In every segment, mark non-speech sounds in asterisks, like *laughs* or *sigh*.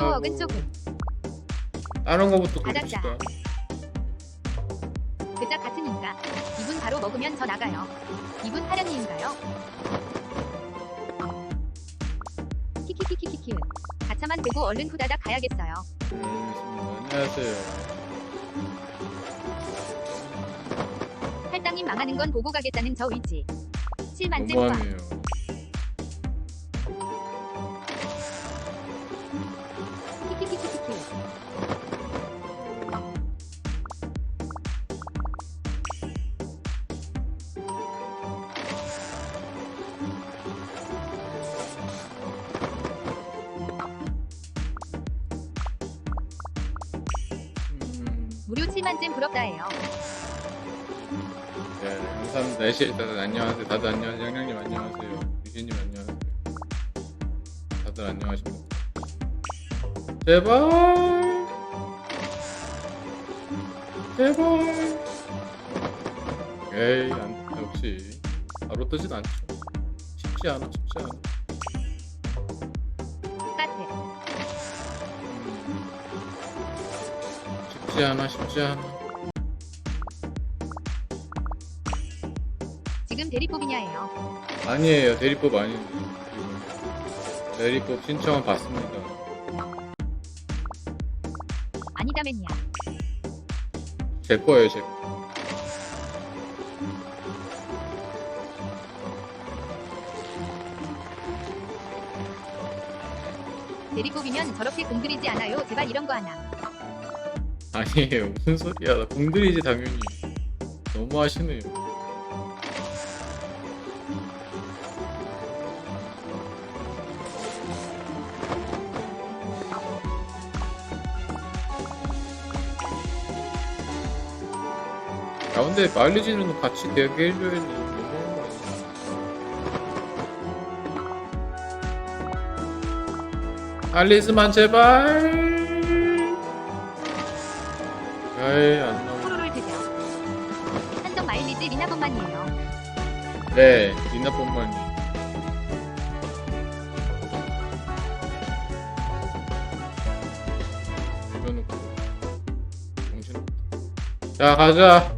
조억은 조금. 다른 거부터 바닥자. 긁읍시다. 그자 같으니까. 이분 바로 먹으면 저 나가요. 이분 하련이인가요? 키키키키키키. 가차만 보고 얼른 후다닥 가야겠어요. 네. 안녕하세요. 할당님 망하는 건 보고 가겠다는 저 의지. 7만째 후아. 너무하네요. 7만잼 부럽다예요. 네, 감사합니다. 날씨 다들 안녕하세요. 다들 안녕하세요. 형님 안녕하세요. 유진님 안녕하세요. 다들 안녕하십니까? 제발. 제발. 에이, 안, 역시 바로 뜨진 않죠. 쉽지 않아, 쉽지 않아. 쉽지 않아, 쉽지 않아. 지금 대리법이냐예요. 아니에요. 대리법 아닌데. 대리법 신청은 받습니다. 아니다맨이야. 제 거예요, 제 거. 대리법이면 저렇게 공들이지 않아요. 제발 이런 거 하나. 아니에요. 무슨 소리야. 나 공들이지, 당연히. 너무 하시네요. 야, 근데 마일리지는 같이 되게 해줘야지. 알리스만 제발. 에이 안 나오. 호로를 드세요. 한정 마일리지 리나본만이에요. 네, 리나폰만이. 이거놓고 정신. 자 가자.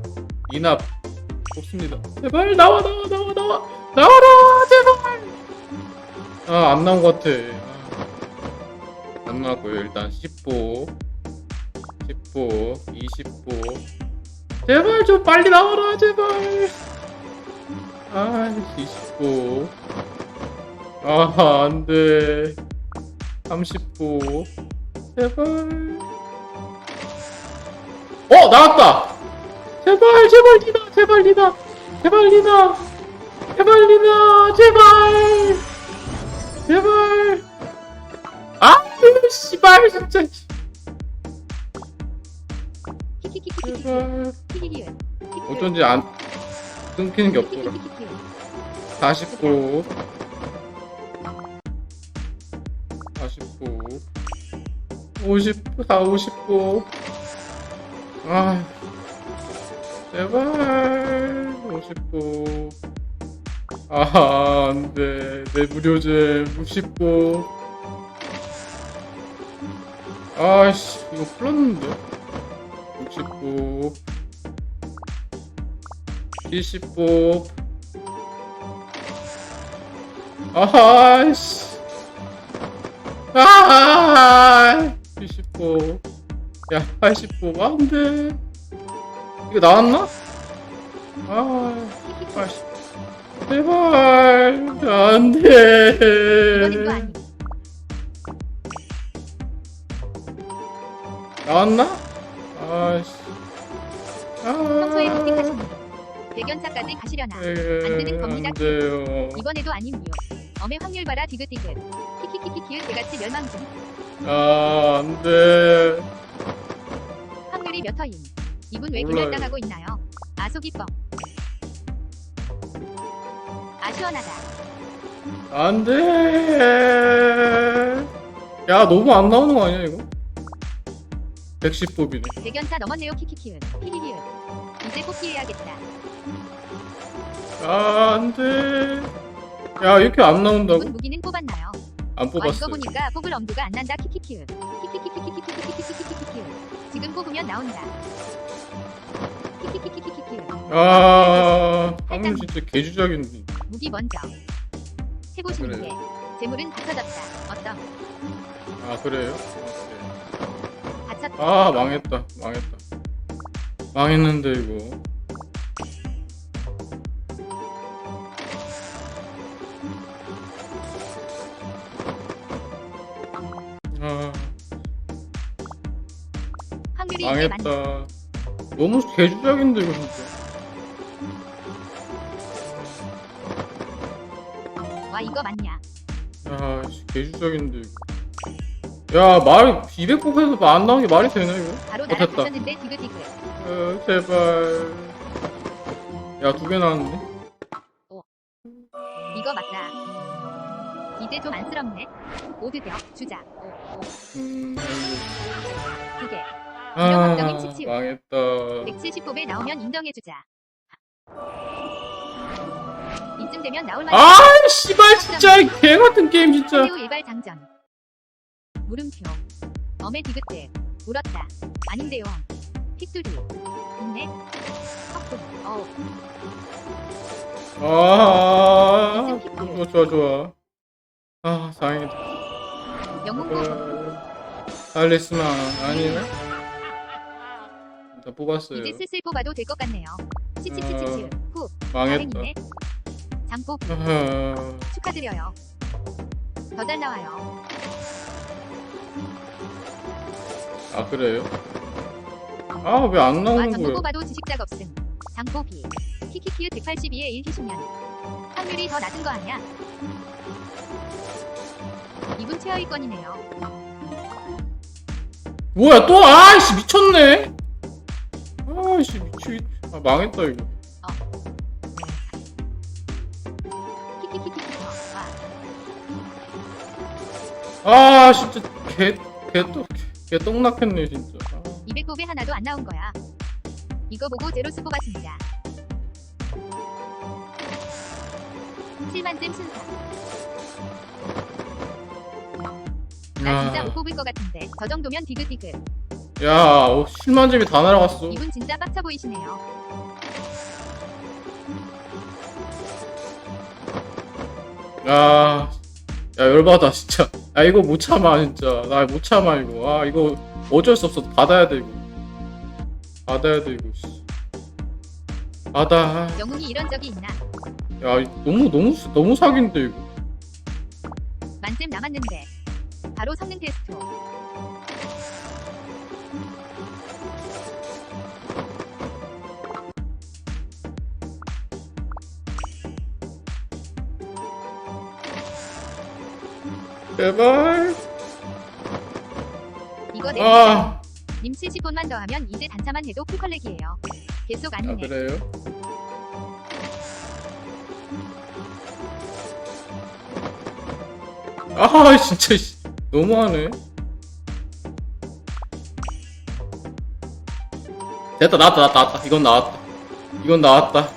이납 뽑습니다. 제발 나와 나와 나와 나와 나와라 제발. 아 안 나온 것 같아. 아, 안 나왔고요. 일단 10보, 10보, 20보. 제발 좀 빨리 나와라 제발. 아, 20보. 아, 안 돼. 30보. 제발. 어, 나왔다! 제발, 제발, 리나, 제발, 리나. 제발, 리나. 제발, 리나, 제발. 제발. 아, 씨발, 진짜. 어쩐지 안, 끊기는 게 없더라. 키키키키키. 40보 40보 50, 4, 50보 아 제발. 50보 아 안돼. 내 무료제 60보 아씨 이거 풀었는데 60보 70보 아하씨. 아, 70보. 야, 80보. 안 돼. 이거 나왔나? 아, 80. 제발. 안 이거는 또 돼. 아니. 나왔나? 아씨. 평소에 아. 묵직하십니다. 대견차까지 가시려나. 안 되는 겁니다. 안 돼요. 이번에도 아님요. 엄의 확률 봐라 디귿디귿. 키키키키키을 개같이 멸망 중. 아, 안 돼. 확률이 몇 터임. 이분 왜 몰라요. 기날당하고 있나요? 아소기뻥. 아시원하다. 안 돼. 야, 너무 안 나오는 거 아니야, 이거? 110법이네. 백연타 넘었네요 키키키은 히히히은 이제 꼭 피해야겠다 아, 안 돼. 야, 이렇게 안 나온다고? 무기는 뽑았나요? 안 뽑았어. 이거 보니까 뽑을 엄두가 안 난다 키키키은 키키키키키키키키키키키키키키은 지금 뽑으면 나온다 키키키키키키키은 아, 하면 진짜 개주작인데. 무기 먼저 해보시는 그래. 게 재물은 부서졌다 어떤 아, 그래요? 아. 아 망했다 망했다 망했는데 이거 아. 망했다 너무 개주작인데 이거 진짜 와 이거 맞냐? 야, 씨, 개주작인데 이거. 야, 말 200뽑에서 안 나온 게 말이 되나 이거? 바로 어, 됐다. 디귿디귿. 어, 제발. 야, 두 개 나왔네. 이거 맞다. 이제 좀 안쓰럽네. 오드벽 주자. 오, 오, 음, 두 개. 아. 망했다. 170뽑에 나오면 인정해주자. 이쯤 되면 나올 만한 아, 씨발 진짜 이개 같은 게임 진짜. 일발 장전. 물음표. 엄의 디귿대. 울었다. 아닌데요. 픽두두. 있네. 헛분. 어우. 아, 좋아, 좋아, 좋아. 아, 다행이다. 영웅고. 어, 알리스만 아니네. 다 뽑았어요. 이제 슬슬 뽑아도 될 것 같네요. 치치치치치. 후. 망했다. 아하. 축하드려요. 더 잘 나와요. 아 그래요? 아 왜안와 나오는 거야? 뽑아도 지식작 없음. 장뽑기. 키키키우 182에 1희승년. 확률이 더 낮은 거 아니야? 이분 최하위권이네요. 뭐야 또 아이씨 미쳤네. 아이씨 미치 아 망했다 이거. 와. 아 진짜 개개똥 개 똥 낙했네 진짜. 아, 200뽑에 하나도 안 나온 거야. 이거 보고 제로스 뽑았습니다. 7만점 순사. 나 진짜 못 아, 뽑을 것 같은데 저 정도면 디귿디귿. 야 어, 10만 점이 다 날아갔어. 이분 진짜 빡쳐 보이시네요. 야, 야 열받아 진짜. 야 이거 못 참아 진짜. 나 못 참아 이거. 아 이거 어쩔 수 없어. 받아야 돼 이거. 받아야 돼 이거. 씨. 받아. 영웅이 이런 적이 있나? 야 너무 너무 너무 사기인데 이거. 만점 남았는데. 바로 성능 테스트. 제발. 이거 내 아, 님 70분만 더 하면 이제 단차만 해도 풀컬렉이에요. 계속 아 아니네. 그래요? 아 진짜 씨, 너무하네. 됐다 나왔다 나왔다 나왔다 이건 나왔다 이건 나왔다.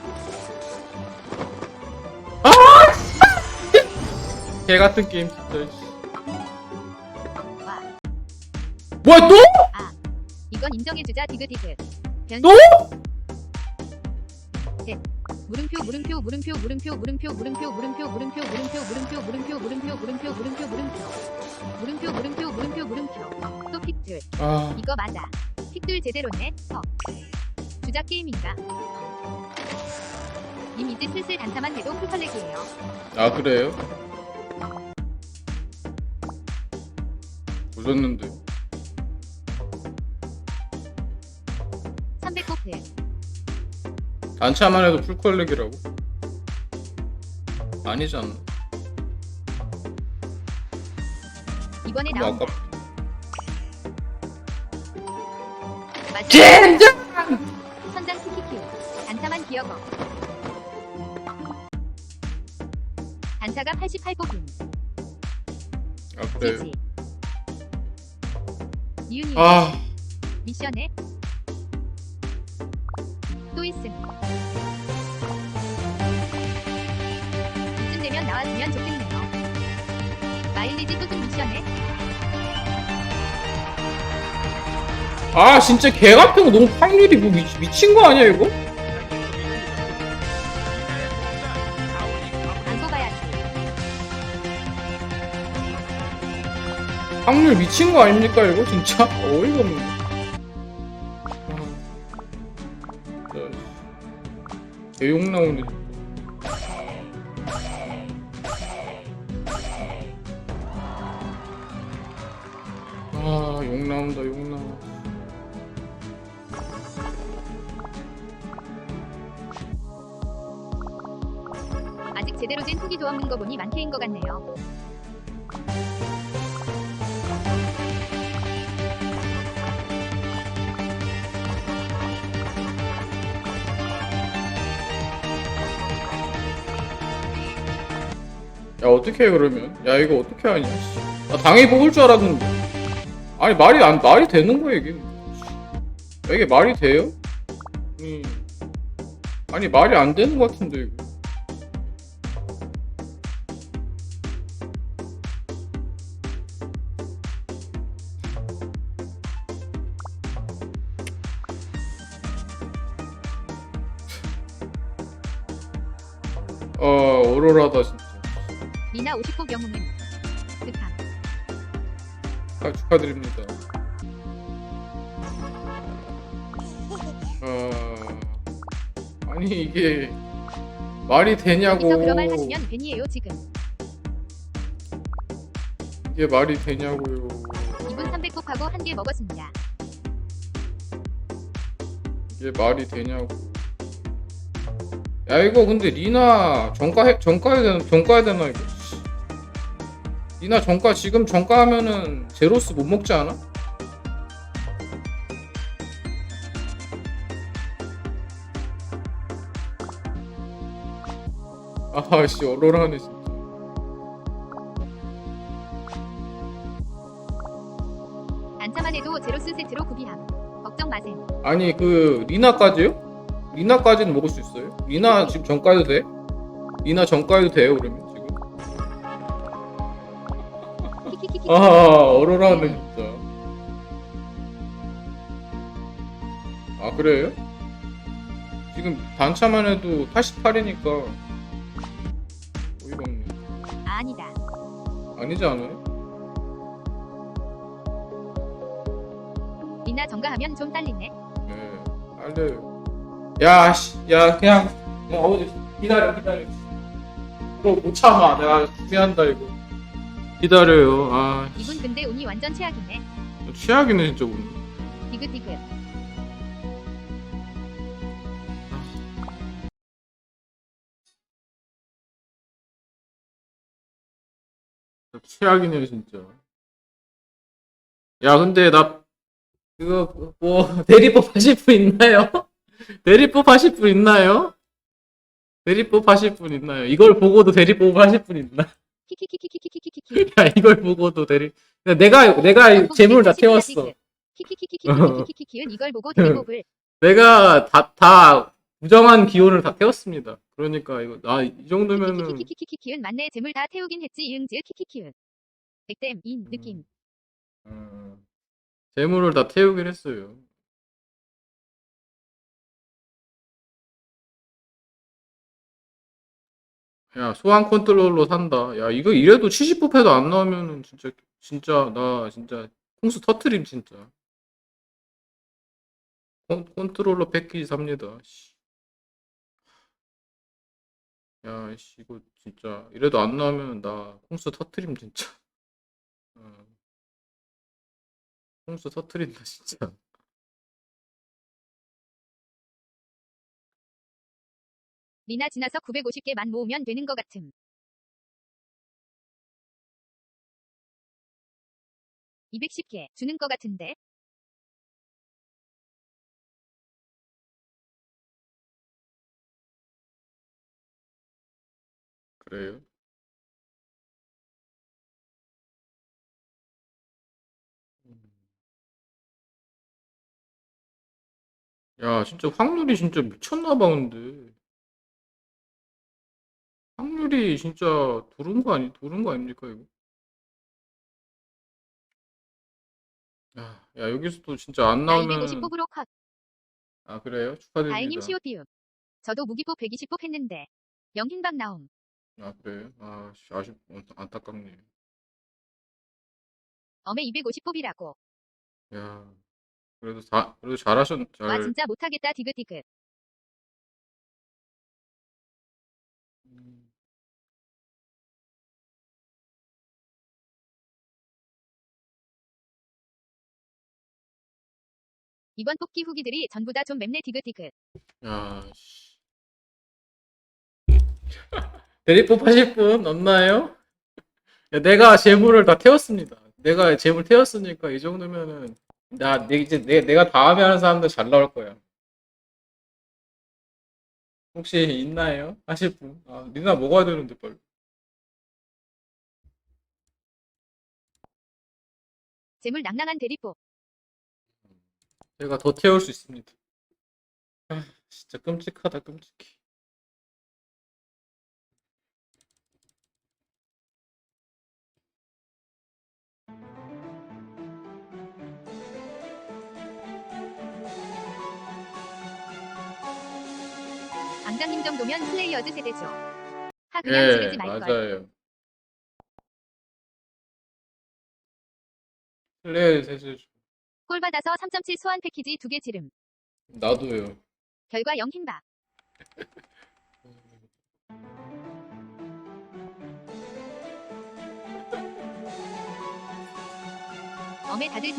아! 개 같은 게임 진짜. 씨. 뭐야 또? 이건 인정해주자 디귿디귿. 변. 또? 셋. 물음표 물음표 물음표 물음표 물음표 물음표 물음표 물음표 물음표 물음표 물음표 물음표 물음표 물음표 물음표 물음표 물음표 물음표 물음표 또 픽들 아, 이거 맞아 픽들 제대로네 어 주작 게임인가 님 이제 슬슬 단타만 해도 풀컬렉이에요 아 그래요? 보셨는데. 단차만 해도 풀컬렉이라고? 아니잖아. 이번에 너무 나온다 아깝다. 맞아 젠장! 선장 단타만 기억어 단타가 88뽑힘 아 그래요? 지지 니은이 아, 미션에 또 있음. 이쯤 되면 나와주면 좋겠네요. 마일리지 뚜껑 미션에 아 진짜 개 같은 거 너무 확률이 뭐 미, 미친 거 아니야 이거? 안. 확률 미친 거 아닙니까 이거 진짜? *laughs* 어이가 없네. 아, 개욕 나오네. 아, 욕 나온다, 욕 나와. 아직 제대로 된 후기도 없는 거 보니 만캐인 것 같네요. 야, 어떻게 해, 그러면? 야, 이거 어떻게 하냐, 씨. 나 당연히 뽑을 줄 알았는데. 아니, 말이 안, 말이 되는 거야, 이게. 야, 이게 말이 돼요? 음. 아니, 말이 안 되는 것 같은데, 이거. 득함. 아, 축하드립니다. 어... 아니 이게 말이 되냐고 여기서 그런 말 하시면 괜히에요 지금. 이게 말이 되냐고요. 2분 300곱하고 한 개 먹었습니다. 이게 말이 되냐고. 야 이거 근데 리나 정가 정가해야 되나 정가해야 되나 이거. 씨. 리나 정가 지금 정가 하면은 제로스 못 먹지 않아? 아씨 얼얼하네 진짜. 안차만 해도 제로스 세트로 구비함. 걱정 마셈. 아니 그 리나까지요? 리나까지는 먹을 수 있어요? 리나 지금 정가해도 돼? 리나 정가해도 돼요 그러면 아 얼얼하네 진짜 아 그래요? 지금 단차만 해도 88이니까 어이가 없네 아, 아니다. 아니지 않아요? 리나 정가하면 좀 딸리네. 네 알려요 야 씨 야 그냥 그냥 어디 기다려 기다려 이거 못 참아 내가 준비한다 이거 기다려요 아 이분 근데 운이 완전 최악이네. 최악이네 진짜 오늘 디귿디귿. 최악이네요 진짜 야 근데 나 그거 뭐 *laughs* 대리법 하실 분 있나요? *laughs* 대리법 하실 분 있나요? 대리법 하실 분 있나요? 이걸 보고도 대리법 하실 분 있나? 키키키키키키키키키. 야 이걸 보고도 대리 내가 내가 재물을 다 태웠어 키키키키키키키키키키키키키키은 이걸 보고 대법을 내가 다다 부정한 기운을 다 태웠습니다 그러니까 이거 나이 정도면은 키키키키키키키은 맞네 재물 다 태우긴 했지 이응지을 키키키은. 백댐 인 느낌. 음, 재물을 다 태우긴 했어요. 야, 소환 컨트롤러 산다. 야, 이거 이래도 70%패도 안 나오면은 진짜, 진짜, 나 진짜, 홍수 터트림, 진짜. 컨, 컨트롤러 패키지 삽니다. 씨. 야, 씨, 이거 진짜, 이래도 안 나오면 나 홍수 터트림, 진짜. 어. 홍수 터트린다, 진짜. 리나 지나서 950개만 모으면 되는 것 같음. (210개) 주는 것 같은데 그래요? 야, 진짜 확률이 진짜 미쳤나 봐, 근데. 테이블이 진짜 도른 거 아니 도른 거 아닙니까 이거? 아, 야, 야 여기서도 진짜 안 나오면 159으로 컷. 아 그래요? 축하드립니다. 다행님 COTU. 저도 무기법 120법 했는데 영흰방 나옴. 아 그래요? 아 씨, 아쉽 어, 안타깝네. 엄에 250법이라고. 야 그래도 다 그래도 잘하셨 잘. 와 진짜 못하겠다 디귿디귿. 이번 뽑기 후기들이 전부 다 좀 맵네 디귿디귿. 야 씨. 대리법 하실 분 없나요? 야, 내가 재물을 다 태웠습니다. 내가 재물 태웠으니까 이 정도면은 나 내, 이제 내, 내가 다음에 하는 사람들 잘 나올 거야. 혹시 있나요? 하실 분? 아, 니나 먹어야 되는데 빨리. 재물 낭낭한 대리뽑. 제가 더 태울 수 있습니다. 아, 진짜 끔찍하다, 끔찍해. 앙장님 정도면 플레이어즈 세대죠. 하 그냥 예, 지르지 말걸. 맞아요. 플레이어 세수 꼴 받아서 3.7 소환 패키지 두 개 지름. 나도요. 결과 영흰박. *laughs* 엄에 다들.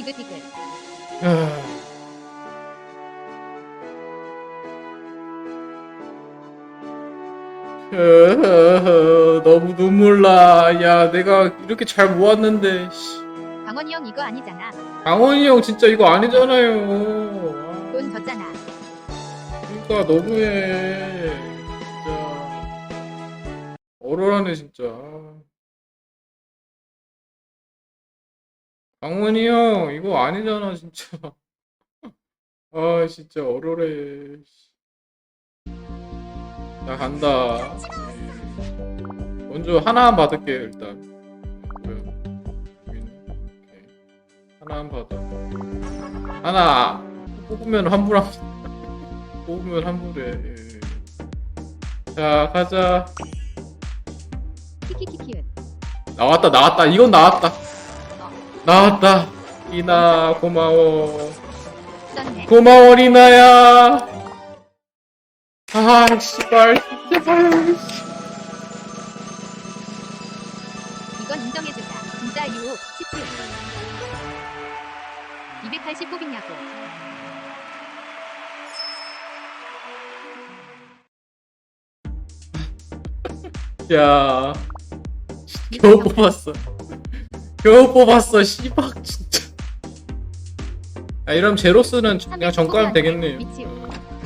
으흐흐, 너무 눈물 나. 야, 내가 이렇게 잘 모았는데. 씨. 강원이 형 이거 아니잖아. 강원이 형 진짜 이거 아니잖아요. 돈 졌잖아. 그러니까 너무해. 진짜. 어려라네 진짜. 강원이 형 이거 아니잖아 진짜. *laughs* 아 진짜 어려래. 나 간다. 먼저 하나만 받을게 일단. 하나만. 하나 뽑으면 환불함. 뽑으면 환불해. 예. 자 가자. 키키키키은. 나왔다 나왔다 이건 나왔다. 나왔다. 리나 고마워. 썼네. 고마워 리나야. 아 씨발 제발. 이건 인정해준다. 진짜 유혹. 치치. 280 뽑이냐고. 야 겨우 뽑았어. 겨우 뽑았어 씨박 진짜. 아 이러면 제로스는 그냥 정가면 되겠네요.